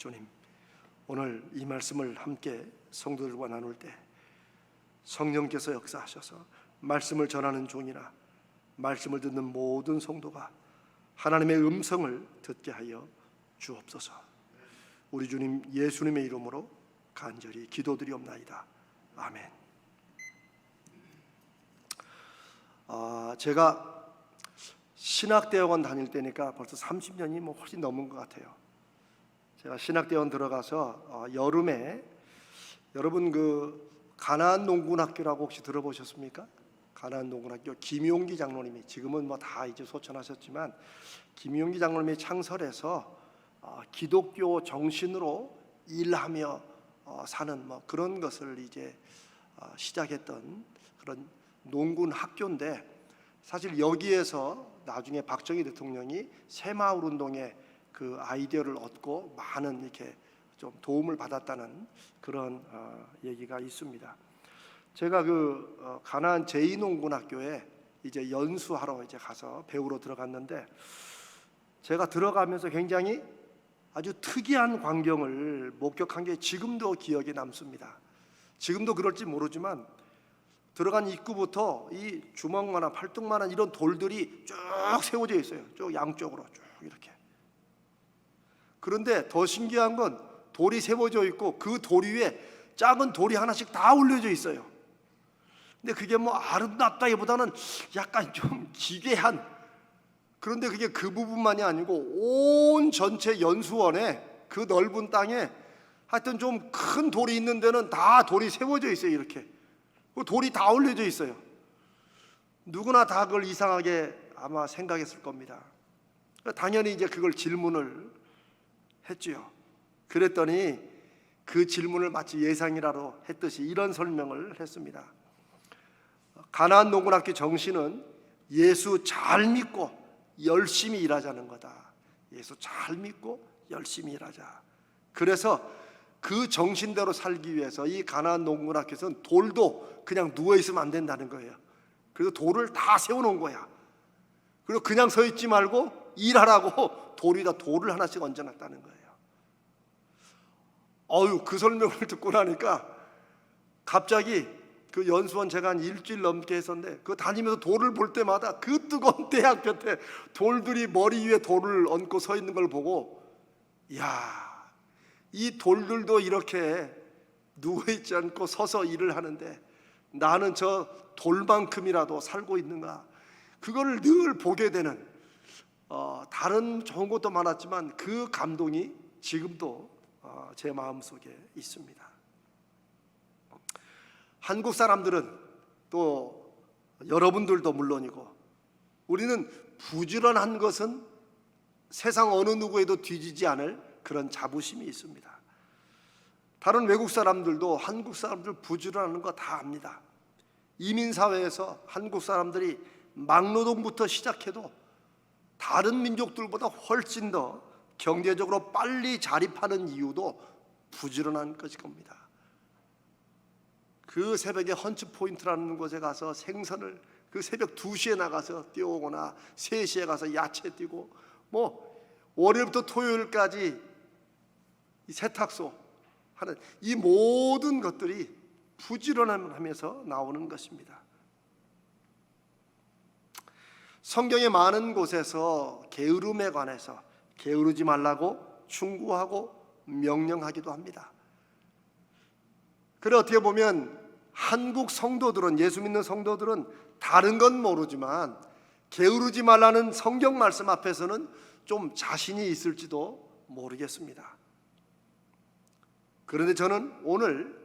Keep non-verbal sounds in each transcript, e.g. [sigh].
주님, 오늘 이 말씀을 함께 성도들과 나눌 때 성령께서 역사하셔서 말씀을 전하는 종이나 말씀을 듣는 모든 성도가 하나님의 음성을 듣게 하여 주옵소서. 우리 주님 예수님의 이름으로 간절히 기도드리옵나이다. 아멘. 아, 제가 신학대학원 다닐 때니까 벌써 30년이 뭐 훨씬 넘은 것 같아요. 제가 신학대원 들어가서 어, 여름에 여러분 그 가나안 농군학교라고 혹시 들어보셨습니까? 가나안 농군학교 김용기 장로님이 지금은 뭐 다 이제 소천하셨지만 김용기 장로님이 창설해서 어, 기독교 정신으로 일하며 어, 사는 뭐 그런 것을 이제 어, 시작했던 그런 농군 학교인데 사실 여기에서 나중에 박정희 대통령이 새마을 운동에 그 아이디어를 얻고 많은 이렇게 좀 도움을 받았다는 그런 어, 얘기가 있습니다. 제가 그 어, 가나안 제2농군학교에 이제 연수하러 이제 가서 배우러 들어갔는데 제가 들어가면서 굉장히 아주 특이한 광경을 목격한 게 지금도 기억에 남습니다. 지금도 그럴지 모르지만 들어간 입구부터 이 주먹만한 팔뚝만한 이런 돌들이 쭉 세워져 있어요. 쭉 양쪽으로 쭉 이렇게. 그런데 더 신기한 건 돌이 세워져 있고 그 돌 위에 작은 돌이 하나씩 다 올려져 있어요. 근데 그게 뭐 아름답다기보다는 약간 좀 기괴한 그런데 그게 그 부분만이 아니고 온 전체 연수원에 그 넓은 땅에 하여튼 좀 큰 돌이 있는 데는 다 돌이 세워져 있어요 이렇게. 그 돌이 다 올려져 있어요. 누구나 다 그걸 이상하게 아마 생각했을 겁니다. 당연히 이제 그걸 질문을 했지요 그랬더니 그 질문을 마치 예상이라도 했듯이 이런 설명을 했습니다 가나안 농군학교 정신은 예수 잘 믿고 열심히 일하자는 거다. 예수 잘 믿고 열심히 일하자. 그래서 그 정신대로 살기 위해서 이 가나안 농군학교에서는 돌도 그냥 누워 있으면 안 된다는 거예요. 그래서 돌을 다 세워 놓은 거야. 그리고 그냥 서 있지 말고 일하라고 돌에다 돌을 하나씩 얹어 놨다는 거예요. 어유 그 설명을 듣고 나니까 갑자기 그 연수원 제가 한 일주일 넘게 했었는데 그 다니면서 돌을 볼 때마다 그 뜨거운 [laughs] 대학 볕에 돌들이 머리 위에 돌을 얹고 서 있는 걸 보고 야, 이 돌들도 이렇게 누워 있지 않고 서서 일을 하는데 나는 저 돌만큼이라도 살고 있는가? 그거를 늘 보게 되는 어, 다른 좋은 것도 많았지만 그 감동이 지금도 어, 제 마음 속에 있습니다. 한국 사람들은 또 여러분들도 물론이고 우리는 부지런한 것은 세상 어느 누구에도 뒤지지 않을 그런 자부심이 있습니다. 다른 외국 사람들도 한국 사람들 부지런한 거다 압니다. 이민 사회에서 한국 사람들이 막노동부터 시작해도 다른 민족들보다 훨씬 더 경제적으로 빨리 자립하는 이유도 부지런한 것일 겁니다. 그 새벽에 헌츠 포인트라는 곳에 가서 생선을 그 새벽 2시에 나가서 뛰어오거나 3시에 가서 야채 뛰고 뭐 월요일부터 토요일까지 이 세탁소 하는 이 모든 것들이 부지런함하면서 나오는 것입니다. 성경의 많은 곳에서 게으름에 관해서 게으르지 말라고 충고하고 명령하기도 합니다. 그래 어떻게 보면 한국 성도들은 예수 믿는 성도들은 다른 건 모르지만 게으르지 말라는 성경 말씀 앞에서는 좀 자신이 있을지도 모르겠습니다. 그런데 저는 오늘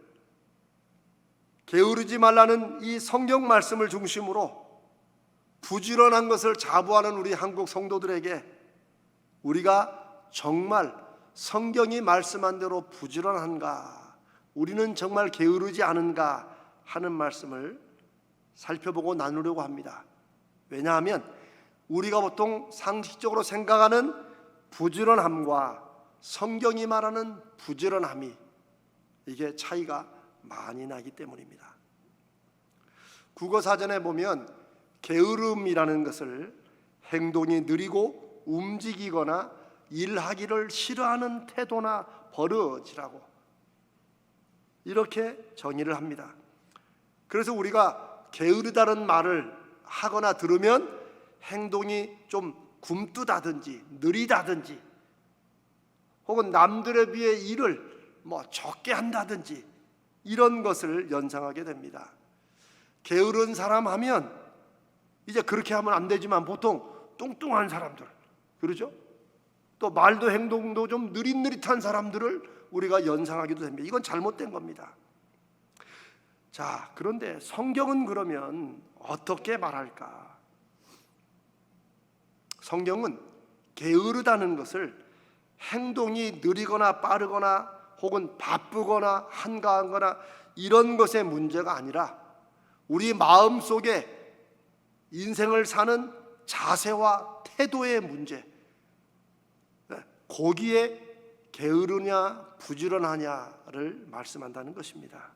게으르지 말라는 이 성경 말씀을 중심으로 부지런한 것을 자부하는 우리 한국 성도들에게 우리가 정말 성경이 말씀한 대로 부지런한가, 우리는 정말 게으르지 않은가 하는 말씀을 살펴보고 나누려고 합니다. 왜냐하면 우리가 보통 상식적으로 생각하는 부지런함과 성경이 말하는 부지런함이 이게 차이가 많이 나기 때문입니다. 국어 사전에 보면 게으름이라는 것을 행동이 느리고 움직이거나 일하기를 싫어하는 태도나 버릇이라고 이렇게 정의를 합니다. 그래서 우리가 게으르다는 말을 하거나 들으면 행동이 좀 굼뜨다든지 느리다든지 혹은 남들에 비해 일을 뭐 적게 한다든지 이런 것을 연상하게 됩니다. 게으른 사람 하면 이제 그렇게 하면 안 되지만 보통 뚱뚱한 사람들 그러죠? 또 말도 행동도 좀 느릿느릿한 사람들을 우리가 연상하기도 됩니다. 이건 잘못된 겁니다. 자, 그런데 성경은 그러면 어떻게 말할까? 성경은 게으르다는 것을 행동이 느리거나 빠르거나 혹은 바쁘거나 한가하거나 이런 것의 문제가 아니라 우리 마음 속에 인생을 사는 자세와 태도의 문제, 거기에 게으르냐 부지런하냐를 말씀한다는 것입니다.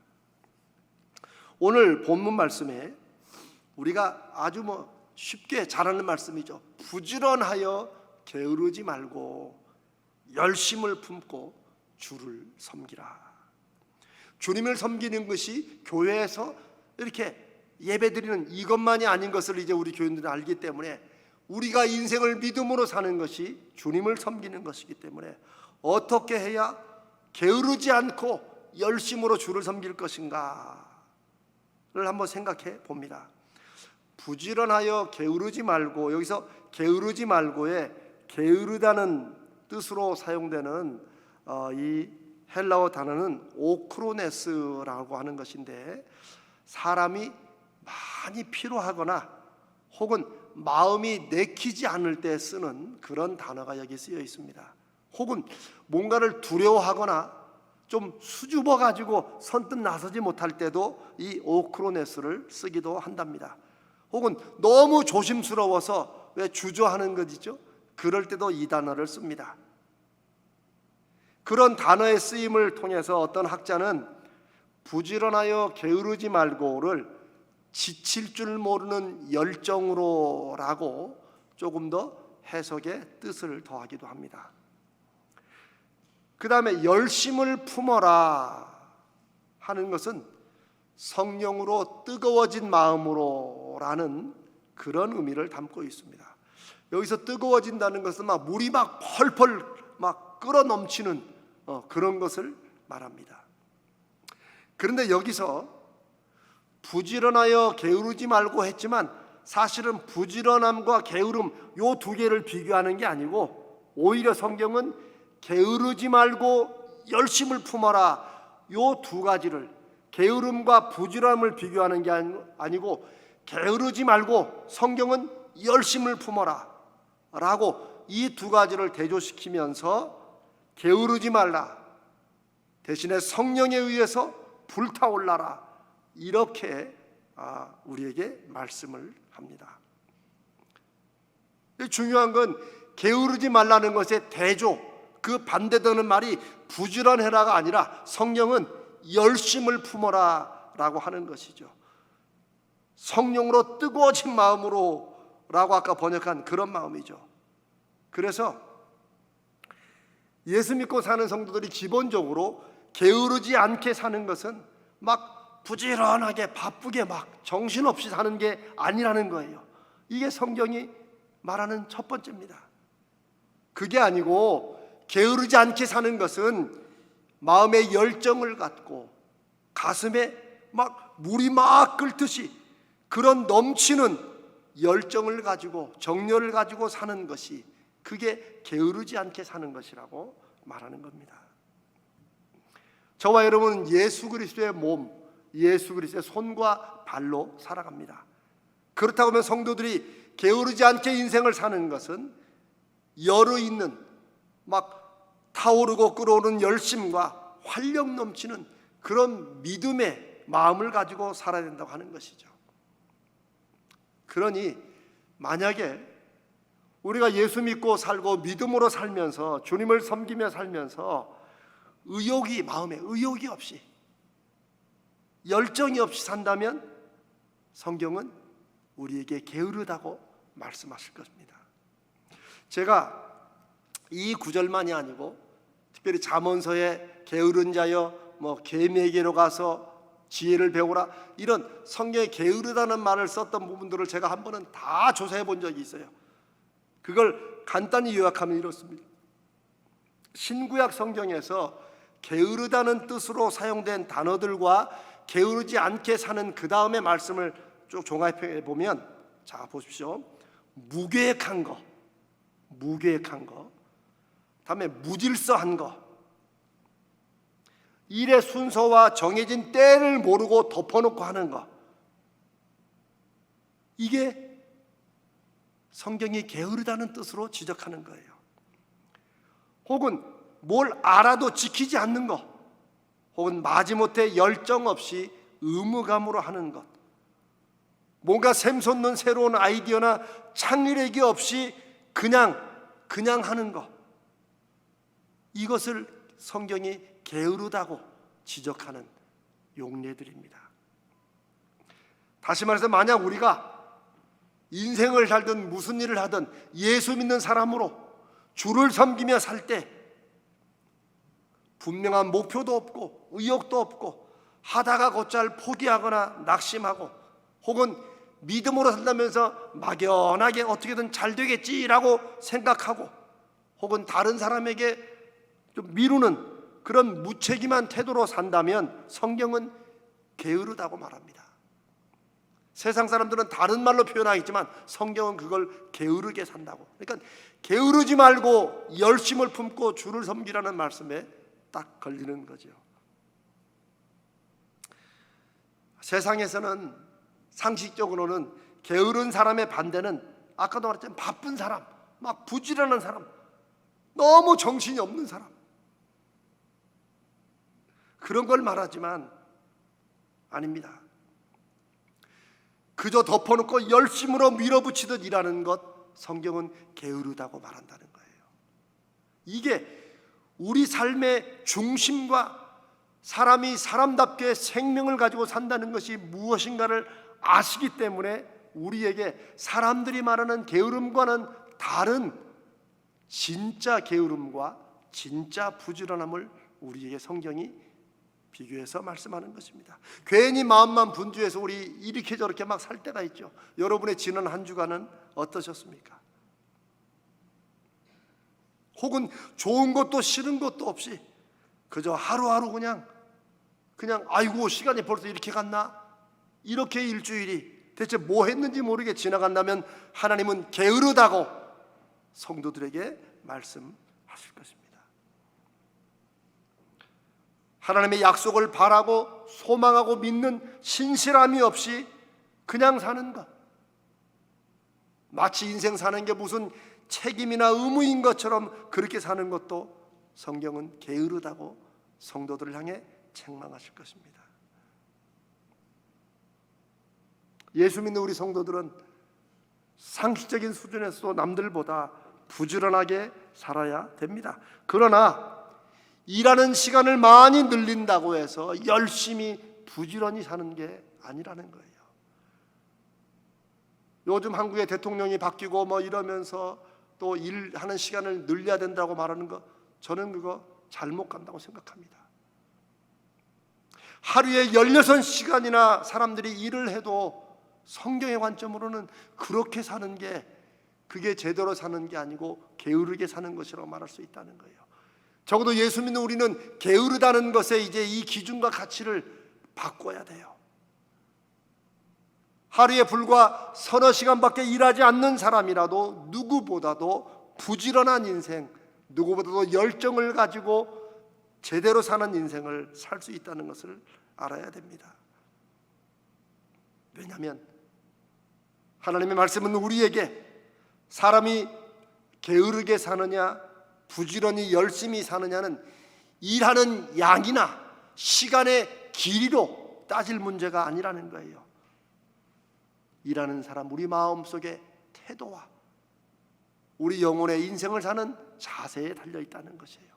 오늘 본문 말씀에 우리가 아주 뭐 쉽게 잘하는 말씀이죠. 부지런하여 게으르지 말고 열심을 품고 주를 섬기라. 주님을 섬기는 것이 교회에서 이렇게 예배드리는 이것만이 아닌 것을 이제 우리 교인들은 알기 때문에 우리가 인생을 믿음으로 사는 것이 주님을 섬기는 것이기 때문에 어떻게 해야 게으르지 않고 열심으로 주를 섬길 것인가를 한번 생각해 봅니다. 부지런하여 게으르지 말고 여기서 게으르지 말고의 게으르다는 뜻으로 사용되는 어, 이 헬라어 단어는 오크로네스라고 하는 것인데 사람이 많이 피로하거나 혹은 마음이 내키지 않을 때 쓰는 그런 단어가 여기 쓰여 있습니다. 혹은 뭔가를 두려워하거나 좀 수줍어 가지고 선뜻 나서지 못할 때도 이 오크로네스를 쓰기도 한답니다. 혹은 너무 조심스러워서 왜 주저하는 것이죠? 그럴 때도 이 단어를 씁니다. 그런 단어의 쓰임을 통해서 어떤 학자는 부지런하여 게으르지 말고를 지칠 줄 모르는 열정으로라고 조금 더 해석의 뜻을 더하기도 합니다. 그 다음에 열심을 품어라 하는 것은 성령으로 뜨거워진 마음으로라는 그런 의미를 담고 있습니다. 여기서 뜨거워진다는 것은 막 물이 막 펄펄 막 끓어 넘치는 어, 그런 것을 말합니다. 그런데 여기서 부지런하여 게으르지 말고 했지만 사실은 부지런함과 게으름 요 두 개를 비교하는 게 아니고 오히려 성경은 게으르지 말고 열심을 품어라 요 두 가지를 게으름과 부지런함을 비교하는 게 아니고 게으르지 말고 성경은 열심을 품어라 라고 이 두 가지를 대조시키면서 게으르지 말라. 대신에 성령에 의해서 불타올라라 이렇게 아, 우리에게 말씀을 합니다. 중요한 건 게으르지 말라는 것의 대조 그 반대되는 말이 부지런해라가 아니라 성령은 열심을 품어라라고 하는 것이죠. 성령으로 뜨거워진 마음으로라고 아까 번역한 그런 마음이죠. 그래서 예수 믿고 사는 성도들이 기본적으로 게으르지 않게 사는 것은 막 부지런하게 바쁘게 막 정신없이 사는 게 아니라는 거예요. 이게 성경이 말하는 첫 번째입니다. 그게 아니고 게으르지 않게 사는 것은 마음의 열정을 갖고 가슴에 막 물이 막 끓듯이 그런 넘치는 열정을 가지고 정열을 가지고 사는 것이 그게 게으르지 않게 사는 것이라고 말하는 겁니다. 저와 여러분은 예수 그리스도의 몸, 예수 그리스도의 손과 발로 살아갑니다. 그렇다고 하면 성도들이 게으르지 않게 인생을 사는 것은 열의 있는 막 타오르고 끓어오는 열심과 활력 넘치는 그런 믿음의 마음을 가지고 살아야 된다고 하는 것이죠. 그러니 만약에 우리가 예수 믿고 살고 믿음으로 살면서 주님을 섬기며 살면서 의욕이 마음에 의욕이 없이 열정이 없이 산다면 성경은 우리에게 게으르다고 말씀하실 것입니다. 제가 이 구절만이 아니고 특별히 잠언서에 게으른 자여 뭐 개미에게로 가서 지혜를 배우라 이런 성경에 게으르다는 말을 썼던 부분들을 제가 한 번은 다 조사해 본 적이 있어요. 그걸 간단히 요약하면 이렇습니다. 신구약 성경에서 게으르다는 뜻으로 사용된 단어들과 게으르지 않게 사는 그 다음의 말씀을 쭉 종합해 보면 자 보십시오. 무계획한 거, 무계획한 거, 다음에 무질서한 거, 일의 순서와 정해진 때를 모르고 덮어놓고 하는 거. 이게 성경이 게으르다는 뜻으로 지적하는 거예요. 혹은 뭘 알아도 지키지 않는 것, 혹은 마지못해 열정 없이 의무감으로 하는 것, 뭔가 샘솟는 새로운 아이디어나 창의력이 없이 그냥 그냥 하는 것, 이것을 성경이 게으르다고 지적하는 용례들입니다. 다시 말해서 만약 우리가 인생을 살든 무슨 일을 하든 예수 믿는 사람으로 주를 섬기며 살 때 분명한 목표도 없고 의욕도 없고 하다가 곧잘 포기하거나 낙심하고 혹은 믿음으로 산다면서 막연하게 어떻게든 잘 되겠지라고 생각하고 혹은 다른 사람에게 좀 미루는 그런 무책임한 태도로 산다면 성경은 게으르다고 말합니다. 세상 사람들은 다른 말로 표현하겠지만 성경은 그걸 게으르게 산다고. 그러니까 게으르지 말고 열심을 품고 주를 섬기라는 말씀에 딱 걸리는 거죠. 세상에서는 상식적으로는 게으른 사람의 반대는 아까도 말했지만 바쁜 사람, 막 부지런한 사람, 너무 정신이 없는 사람. 그런 걸 말하지만 아닙니다. 그저 덮어놓고 열심으로 밀어붙이듯 일하는 것 성경은 게으르다고 말한다는 거예요. 이게 우리 삶의 중심과 사람이 사람답게 생명을 가지고 산다는 것이 무엇인가를 아시기 때문에 우리에게 사람들이 말하는 게으름과는 다른 진짜 게으름과 진짜 부지런함을 우리에게 성경이 비교해서 말씀하는 것입니다. 괜히 마음만 분주해서 우리 이렇게 저렇게 막 살 때가 있죠. 여러분의 지난 한 주간은 어떠셨습니까? 혹은 좋은 것도 싫은 것도 없이 그저 하루하루 그냥 그냥 아이고 시간이 벌써 이렇게 갔나? 이렇게 일주일이 대체 뭐 했는지 모르게 지나간다면 하나님은 게으르다고 성도들에게 말씀하실 것입니다. 하나님의 약속을 바라고 소망하고 믿는 신실함이 없이 그냥 사는 것. 마치 인생 사는 게 무슨 책임이나 의무인 것처럼 그렇게 사는 것도 성경은 게으르다고 성도들을 향해 책망하실 것입니다. 예수 믿는 우리 성도들은 상식적인 수준에서도 남들보다 부지런하게 살아야 됩니다. 그러나 일하는 시간을 많이 늘린다고 해서 열심히 부지런히 사는 게 아니라는 거예요. 요즘 한국의 대통령이 바뀌고 뭐 이러면서 또 일하는 시간을 늘려야 된다고 말하는 거 저는 그거 잘못 간다고 생각합니다. 하루에 16시간이나 사람들이 일을 해도 성경의 관점으로는 그렇게 사는 게 그게 제대로 사는 게 아니고 게으르게 사는 것이라고 말할 수 있다는 거예요. 적어도 예수 믿는 우리는 게으르다는 것에 이제 이 기준과 가치를 바꿔야 돼요. 하루에 불과 서너 시간밖에 일하지 않는 사람이라도 누구보다도 부지런한 인생, 누구보다도 열정을 가지고 제대로 사는 인생을 살 수 있다는 것을 알아야 됩니다. 왜냐하면 하나님의 말씀은 우리에게 사람이 게으르게 사느냐, 부지런히 열심히 사느냐는 일하는 양이나 시간의 길이로 따질 문제가 아니라는 거예요. 일하는 사람 우리 마음 속의 태도와 우리 영혼의 인생을 사는 자세에 달려 있다는 것이에요.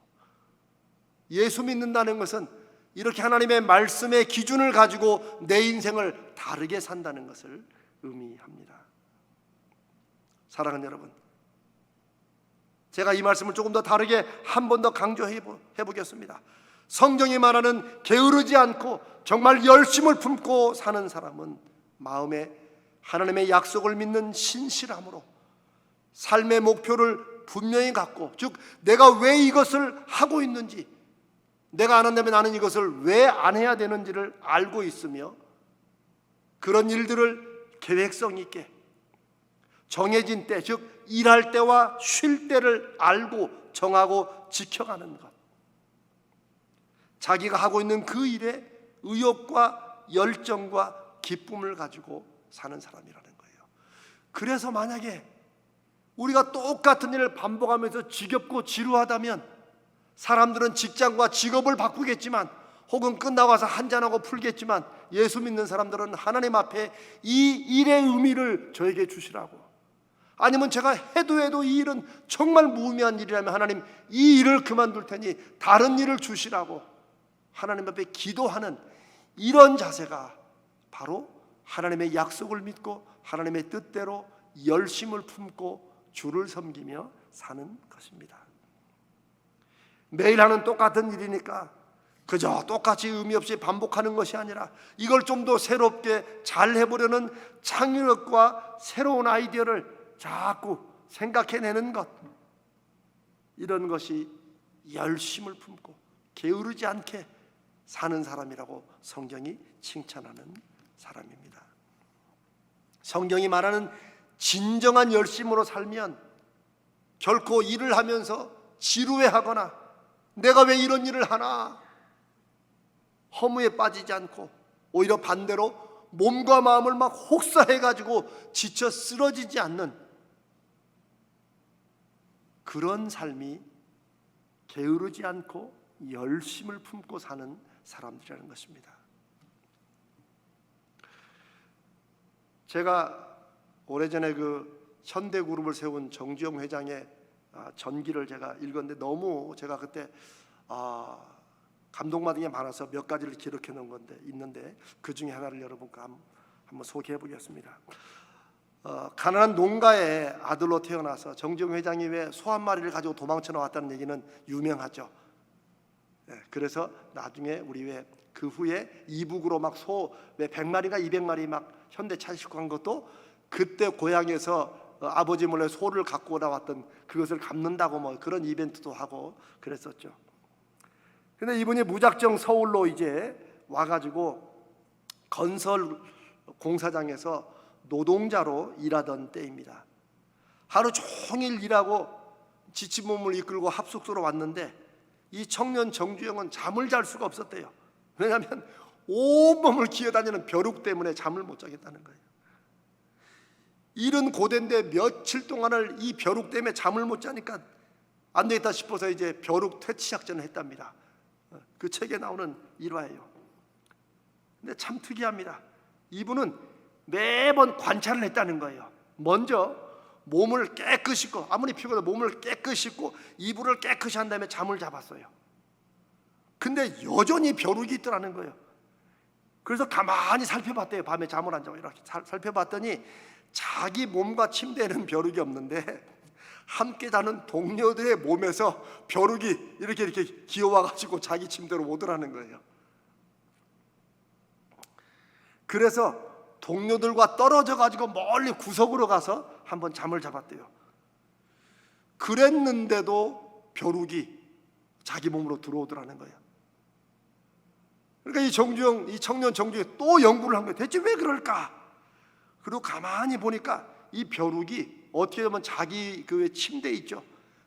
예수 믿는다는 것은 이렇게 하나님의 말씀의 기준을 가지고 내 인생을 다르게 산다는 것을 의미합니다. 사랑하는 여러분, 제가 이 말씀을 조금 더 다르게 한 번 더 강조해 보- 해보겠습니다. 성경이 말하는 게으르지 않고 정말 열심을 품고 사는 사람은 마음에 하나님의 약속을 믿는 신실함으로 삶의 목표를 분명히 갖고 즉 내가 왜 이것을 하고 있는지 내가 안 한다면 나는 이것을 왜 안 해야 되는지를 알고 있으며 그런 일들을 계획성 있게 정해진 때, 즉 일할 때와 쉴 때를 알고 정하고 지켜가는 것. 자기가 하고 있는 그 일에 의욕과 열정과 기쁨을 가지고 사는 사람이라는 거예요. 그래서 만약에 우리가 똑같은 일을 반복하면서 지겹고 지루하다면 사람들은 직장과 직업을 바꾸겠지만 혹은 끝나고 와서 한잔하고 풀겠지만 예수 믿는 사람들은 하나님 앞에 이 일의 의미를 저에게 주시라고 아니면 제가 해도 해도 이 일은 정말 무의미한 일이라면 하나님 이 일을 그만둘 테니 다른 일을 주시라고 하나님 앞에 기도하는 이런 자세가 바로 하나님의 약속을 믿고 하나님의 뜻대로 열심을 품고 주를 섬기며 사는 것입니다. 매일 하는 똑같은 일이니까 그저 똑같이 의미 없이 반복하는 것이 아니라 이걸 좀 더 새롭게 잘 해보려는 창의력과 새로운 아이디어를 자꾸 생각해내는 것 이런 것이 열심을 품고 게으르지 않게 사는 사람이라고 성경이 칭찬하는 사람입니다. 성경이 말하는 진정한 열심으로 살면 결코 일을 하면서 지루해하거나 내가 왜 이런 일을 하나 허무에 빠지지 않고 오히려 반대로 몸과 마음을 막 혹사해 가지고 지쳐 쓰러지지 않는 그런 삶이 게으르지 않고 열심을 품고 사는 사람들이라는 것입니다. 제가 오래전에 그 현대그룹을 세운 정주영 회장의 아, 전기를 제가 읽었는데 너무 제가 그때 아, 감동받은 게 많아서 몇 가지를 기록해 놓은 건데 있는데 그 중에 하나를 여러분과 한- 한번 소개해 보겠습니다. 어, 가난한 농가의 아들로 태어나서 정주영 회장이 왜 소 한 마리를 가지고 도망쳐 나왔다는 얘기는 유명하죠. 예, 그래서 나중에 우리 왜 그 후에 이북으로 막 소 왜 100마리가 200마리 막 현대차 싣고 간 것도 그때 고향에서 어, 아버지 몰래 소를 갖고 나왔던 그것을 갚는다고 뭐 그런 이벤트도 하고 그랬었죠. 근데 이분이 무작정 서울로 이제 와가지고 건설 공사장에서 노동자로 일하던 때입니다. 하루 종일 일하고 지친 몸을 이끌고 합숙소로 왔는데 이 청년 정주영은 잠을 잘 수가 없었대요. 왜냐하면 온몸을 기어다니는 벼룩 때문에 잠을 못 자겠다는 거예요. 일은 고된데 며칠 동안을 이 벼룩 때문에 잠을 못 자니까 안 되겠다 싶어서 이제 벼룩 퇴치 작전을 했답니다. 어, 그 책에 나오는 일화예요. 근데 참 특이합니다. 이분은 매번 관찰을 했다는 거예요. 먼저 몸을 깨끗이 씻고 아무리 피곤해도 몸을 깨끗이 씻고 이불을 깨끗이 한 다음에 잠을 잡았어요. 근데 여전히 벼룩이 있더라는 거예요. 그래서 가만히 살펴봤대요. 밤에 잠을 안 자고 이렇게 살- 살펴봤더니 자기 몸과 침대에는 벼룩이 없는데 함께 자는 동료들의 몸에서 벼룩이 이렇게 이렇게 기어와 가지고 자기 침대로 오더라는 거예요. 그래서 동료들과 떨어져 가지고 멀리 구석으로 가서 한번 잠을 잡았대요. 그랬는데도 벼룩이 자기 몸으로 들어오더라는 거예요. 그러니까 이 정주영, 이 청년 정주영이 또 연구를 한 거예요. 대체 왜 그럴까? 그리고 가만히 보니까 이 벼룩이 어떻게 보면 자기 그 침대 있죠.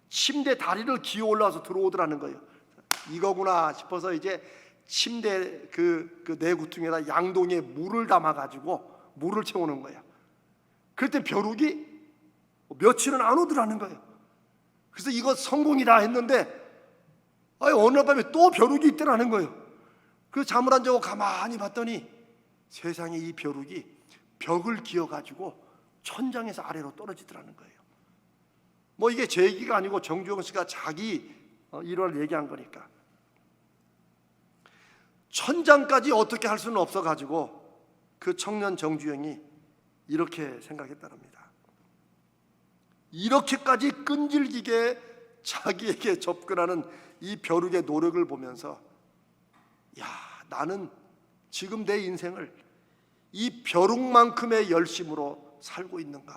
침대 다리를 기어 올라와서 들어오더라는 거예요. 이거구나 싶어서 이제 침대 그, 그 내구퉁에다 양동이에 물을 담아 가지고 물을 채우는 거예요. 그때 벼룩이 며칠은 안 오더라는 거예요. 그래서 이거 성공이다 했는데 아니 어느 날 밤에 또 벼룩이 있더라는 거예요. 그 잠을 안 자고 가만히 봤더니 세상에 이 벼룩이 벽을 기어 가지고 천장에서 아래로 떨어지더라는 거예요. 뭐 이게 제 얘기가 아니고 정주영 씨가 자기 어, 일화를 얘기한 거니까. 천장까지 어떻게 할 수는 없어 가지고 그 청년 정주영이 이렇게 생각했다랍니다. 이렇게까지 끈질기게 자기에게 접근하는 이 벼룩의 노력을 보면서 야 나는 지금 내 인생을 이 벼룩만큼의 열심으로 살고 있는가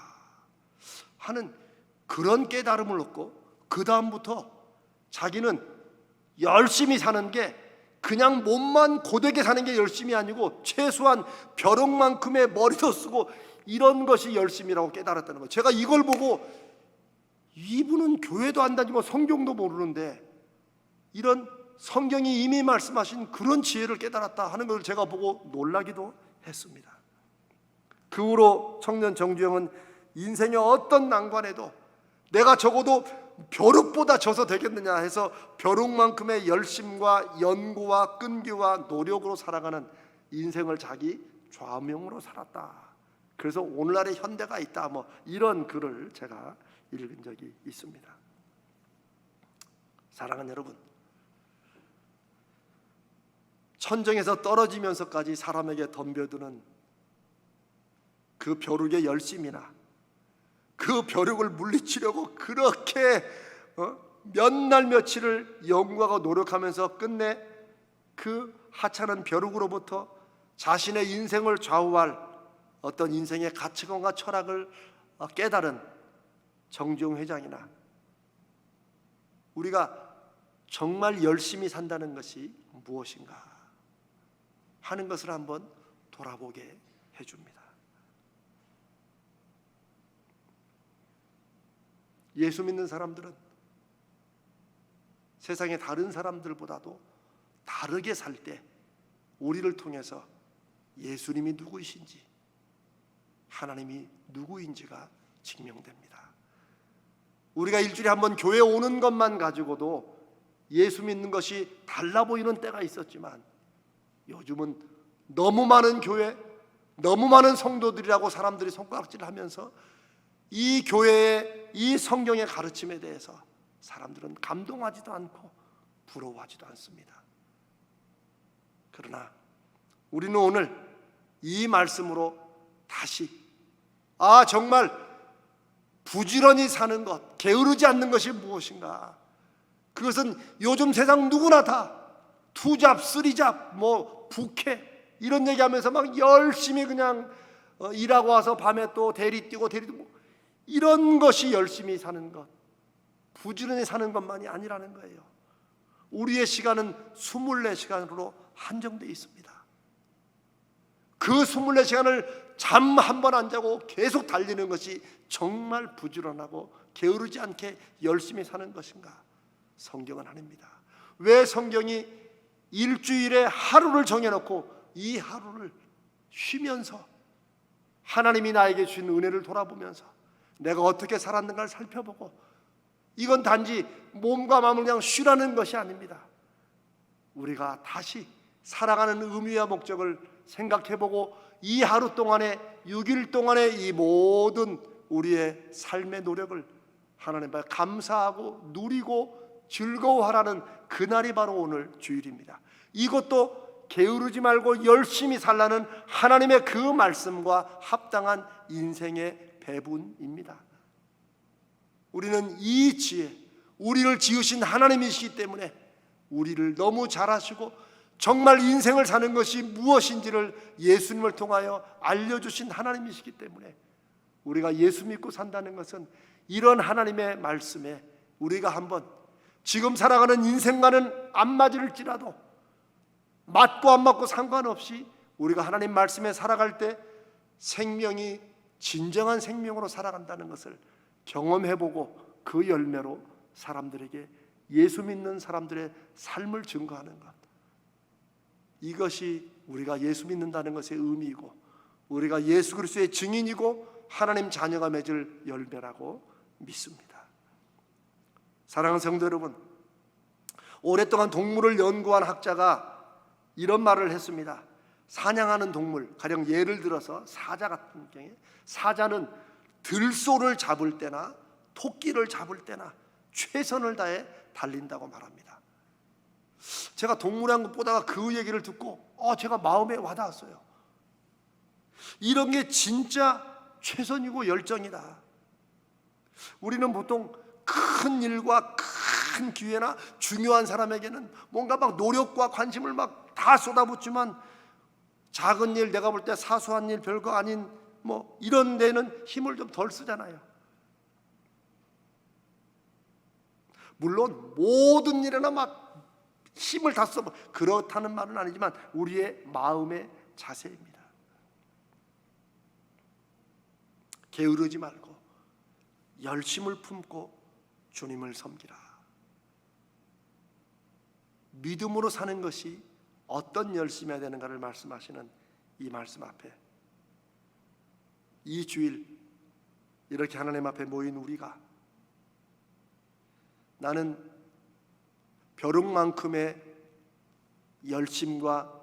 하는 그런 깨달음을 얻고 그 다음부터 자기는 열심히 사는 게 그냥 몸만 고되게 사는 게 열심이 아니고 최소한 벼룩만큼의 머리도 쓰고 이런 것이 열심이라고 깨달았다는 거예요. 제가 이걸 보고 이분은 교회도 안 다니고 성경도 모르는데 이런 성경이 이미 말씀하신 그런 지혜를 깨달았다 하는 것을 제가 보고 놀라기도 했습니다. 그 후로 청년 정주영은 인생의 어떤 난관에도 내가 적어도 벼룩보다 져서 되겠느냐 해서 벼룩만큼의 열심과 연구와 끈기와 노력으로 살아가는 인생을 자기 좌명으로 살았다. 그래서 오늘날의 현대가 있다. 뭐 이런 글을 제가 읽은 적이 있습니다. 사랑하는 여러분, 천정에서 떨어지면서까지 사람에게 덤벼드는 그 벼룩의 열심이나 그 벼룩을 물리치려고 그렇게 어? 몇날 며칠을 연구하고 노력하면서 끝내 그 하찮은 벼룩으로부터 자신의 인생을 좌우할 어떤 인생의 가치관과 철학을 어, 깨달은 정종 회장이나 우리가 정말 열심히 산다는 것이 무엇인가 하는 것을 한번 돌아보게 해줍니다. 예수 믿는 사람들은 세상의 다른 사람들보다도 다르게 살 때 우리를 통해서 예수님이 누구이신지 하나님이 누구인지가 증명됩니다. 우리가 일주일에 한 번 교회 오는 것만 가지고도 예수 믿는 것이 달라 보이는 때가 있었지만 요즘은 너무 많은 교회, 너무 많은 성도들이라고 사람들이 손가락질 하면서 이 교회의 이 성경의 가르침에 대해서 사람들은 감동하지도 않고 부러워하지도 않습니다. 그러나 우리는 오늘 이 말씀으로 다시 아 정말 부지런히 사는 것, 게으르지 않는 것이 무엇인가? 그것은 요즘 세상 누구나 다 투잡, 쓰리잡, 뭐 부캐 이런 얘기하면서 막 열심히 그냥 어, 일하고 와서 밤에 또 대리 뛰고 대리 뛰고 이런 것이 열심히 사는 것, 부지런히 사는 것만이 아니라는 거예요. 우리의 시간은 24시간으로 한정돼 있습니다. 그 24시간을 잠 한 번 안 자고 계속 달리는 것이 정말 부지런하고 게으르지 않게 열심히 사는 것인가? 성경은 아닙니다. 왜 성경이 일주일에 하루를 정해놓고 이 하루를 쉬면서 하나님이 나에게 주신 은혜를 돌아보면서 내가 어떻게 살았는가를 살펴보고 이건 단지 몸과 마음을 그냥 쉬라는 것이 아닙니다. 우리가 다시 살아가는 의미와 목적을 생각해보고 이 하루 동안에 6일 동안에 이 모든 우리의 삶의 노력을 하나님 앞에 감사하고 누리고 즐거워하라는 그날이 바로 오늘 주일입니다. 이것도 게으르지 말고 열심히 살라는 하나님의 그 말씀과 합당한 인생의 배분입니다. 우리는 이 지혜, 우리를 지으신 하나님이시기 때문에 우리를 너무 잘 아시고 정말 인생을 사는 것이 무엇인지를 예수님을 통하여 알려주신 하나님이시기 때문에 우리가 예수 믿고 산다는 것은 이런 하나님의 말씀에 우리가 한번 지금 살아가는 인생과는 안 맞을지라도 맞고 안 맞고 상관없이 우리가 하나님 말씀에 살아갈 때 생명이 진정한 생명으로 살아간다는 것을 경험해보고 그 열매로 사람들에게 예수 믿는 사람들의 삶을 증거하는 것. 이것이 우리가 예수 믿는다는 것의 의미이고 우리가 예수 그리스도의 증인이고 하나님 자녀가 맺을 열매라고 믿습니다. 사랑하는 성도 여러분, 오랫동안 동물을 연구한 학자가 이런 말을 했습니다. 사냥하는 동물, 가령 예를 들어서 사자 같은 경우에 사자는 들소를 잡을 때나 토끼를 잡을 때나 최선을 다해 달린다고 말합니다. 제가 동물의 보다가 그 얘기를 듣고 어 제가 마음에 와닿았어요. 이런 게 진짜 최선이고 열정이다. 우리는 보통 큰 일과 큰큰 기회나 중요한 사람에게는 뭔가 막 노력과 관심을 막 다 쏟아붓지만 작은 일 내가 볼 때 사소한 일 별거 아닌 뭐 이런 데는 힘을 좀 덜 쓰잖아요. 물론 모든 일에나 막 힘을 다 써. 그렇다는 말은 아니지만 우리의 마음의 자세입니다. 게으르지 말고 열심을 품고 주님을 섬기라. 믿음으로 사는 것이 어떤 열심해야 되는가를 말씀하시는 이 말씀 앞에 이 주일 이렇게 하나님 앞에 모인 우리가 나는 벼룩만큼의 열심과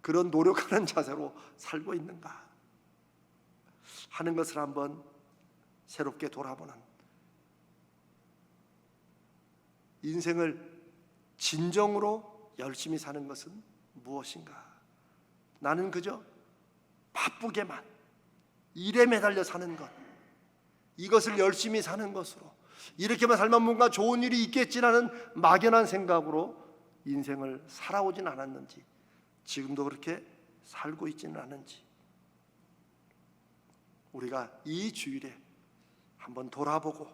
그런 노력하는 자세로 살고 있는가 하는 것을 한번 새롭게 돌아보는 인생을 진정으로 열심히 사는 것은 무엇인가? 나는 그저 바쁘게만 일에 매달려 사는 것 이것을 열심히 사는 것으로 이렇게만 살면 뭔가 좋은 일이 있겠지라는 막연한 생각으로 인생을 살아오진 않았는지 지금도 그렇게 살고 있지는 않은지 우리가 이 주일에 한번 돌아보고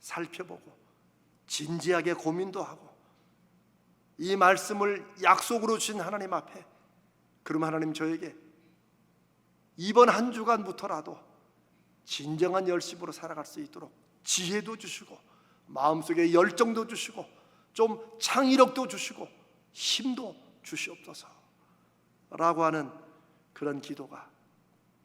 살펴보고 진지하게 고민도 하고 이 말씀을 약속으로 주신 하나님 앞에 그럼 하나님 저에게 이번 한 주간부터라도 진정한 열심으로 살아갈 수 있도록 지혜도 주시고 마음속에 열정도 주시고 좀 창의력도 주시고 힘도 주시옵소서 라고 하는 그런 기도가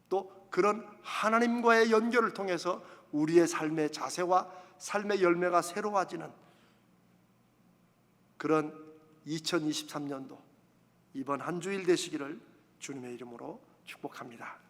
또 그런 하나님과의 연결을 통해서 우리의 삶의 자세와 삶의 열매가 새로워지는 그런 2023년도 이번 한 주일 되시기를 주님의 이름으로 축복합니다.